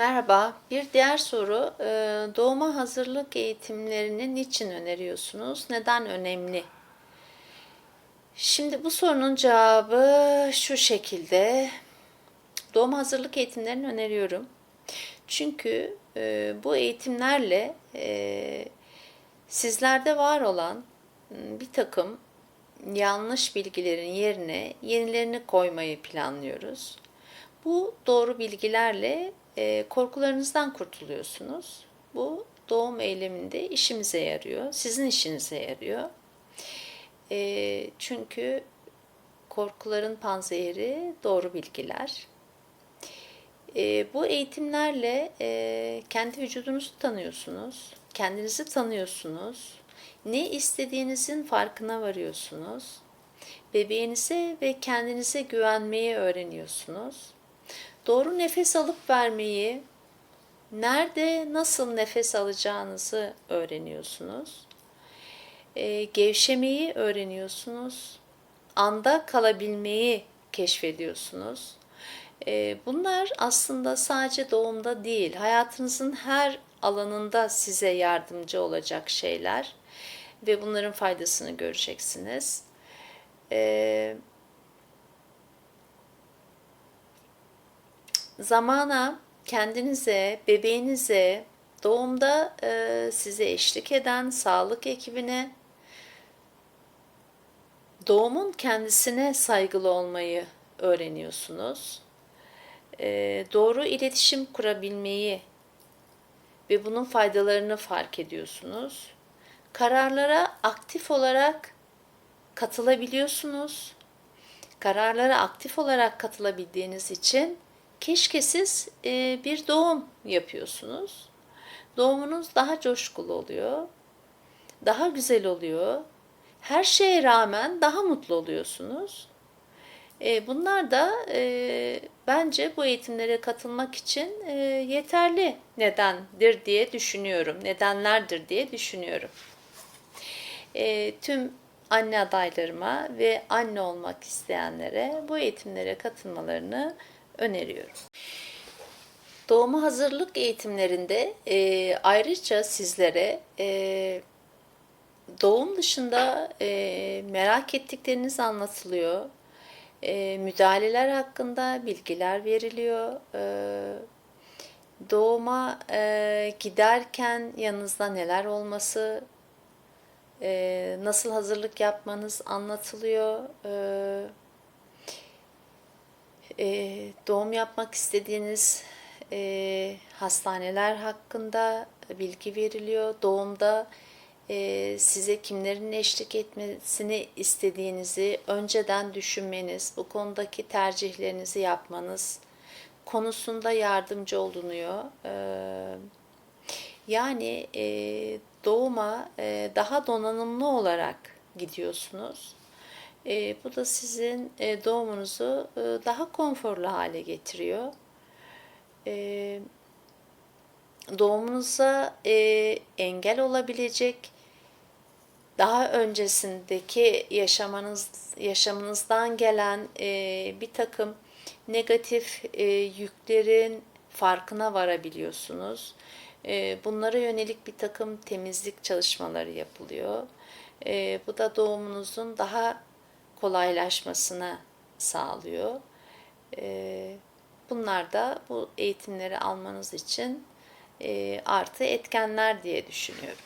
Merhaba. Bir diğer soru, e, doğuma hazırlık eğitimlerini niçin öneriyorsunuz? Neden önemli? Şimdi bu sorunun cevabı şu şekilde. Doğum hazırlık eğitimlerini öneriyorum. Çünkü e, bu eğitimlerle e, sizlerde var olan m, bir takım yanlış bilgilerin yerine yenilerini koymayı planlıyoruz. Bu doğru bilgilerle e, korkularınızdan kurtuluyorsunuz. Bu doğum eyleminde işimize yarıyor, sizin işinize yarıyor. E, çünkü korkuların panzehiri doğru bilgiler. E, bu eğitimlerle e, kendi vücudunuzu tanıyorsunuz, kendinizi tanıyorsunuz, ne istediğinizin farkına varıyorsunuz, bebeğinize ve kendinize güvenmeyi öğreniyorsunuz. Doğru nefes alıp vermeyi, nerede nasıl nefes alacağınızı öğreniyorsunuz. E, gevşemeyi öğreniyorsunuz. Anda kalabilmeyi keşfediyorsunuz. E, bunlar aslında sadece doğumda değil, hayatınızın her alanında size yardımcı olacak şeyler ve bunların faydasını göreceksiniz. Ee, zamana kendinize, bebeğinize, doğumda e, size eşlik eden sağlık ekibine, doğumun kendisine saygılı olmayı öğreniyorsunuz. E, doğru iletişim kurabilmeyi ve bunun faydalarını fark ediyorsunuz. Kararlara aktif olarak katılabiliyorsunuz. Kararlara aktif olarak katılabildiğiniz için keşke siz e, bir doğum yapıyorsunuz. Doğumunuz daha coşkulu oluyor, daha güzel oluyor. Her şeye rağmen daha mutlu oluyorsunuz. E, bunlar da e, bence bu eğitimlere katılmak için e, yeterli nedendir diye düşünüyorum. Nedenlerdir diye düşünüyorum. E, tüm anne adaylarıma ve anne olmak isteyenlere bu eğitimlere katılmalarını öneriyorum. Doğuma hazırlık eğitimlerinde e, ayrıca sizlere e, doğum dışında e, merak ettikleriniz anlatılıyor. E, müdahaleler hakkında bilgiler veriliyor. E, doğuma e, giderken yanınızda neler olması, e, nasıl hazırlık yapmanız anlatılıyor. E, e, doğum yapmak istediğiniz e, hastaneler hakkında bilgi veriliyor. Doğumda e, size kimlerin eşlik etmesini istediğinizi önceden düşünmeniz, bu konudaki tercihlerinizi yapmanız konusunda yardımcı olunuyor. E, yani e, doğuma e, daha donanımlı olarak gidiyorsunuz. E, bu da sizin e, doğumunuzu e, daha konforlu hale getiriyor. E, doğumunuza e, engel olabilecek daha öncesindeki yaşamanız yaşamınızdan gelen e, bir takım negatif e, yüklerin farkına varabiliyorsunuz. E, bunlara yönelik bir takım temizlik çalışmaları yapılıyor. E, bu da doğumunuzun daha kolaylaşmasına sağlıyor. E, bunlar da bu eğitimleri almanız için e, artı etkenler diye düşünüyorum.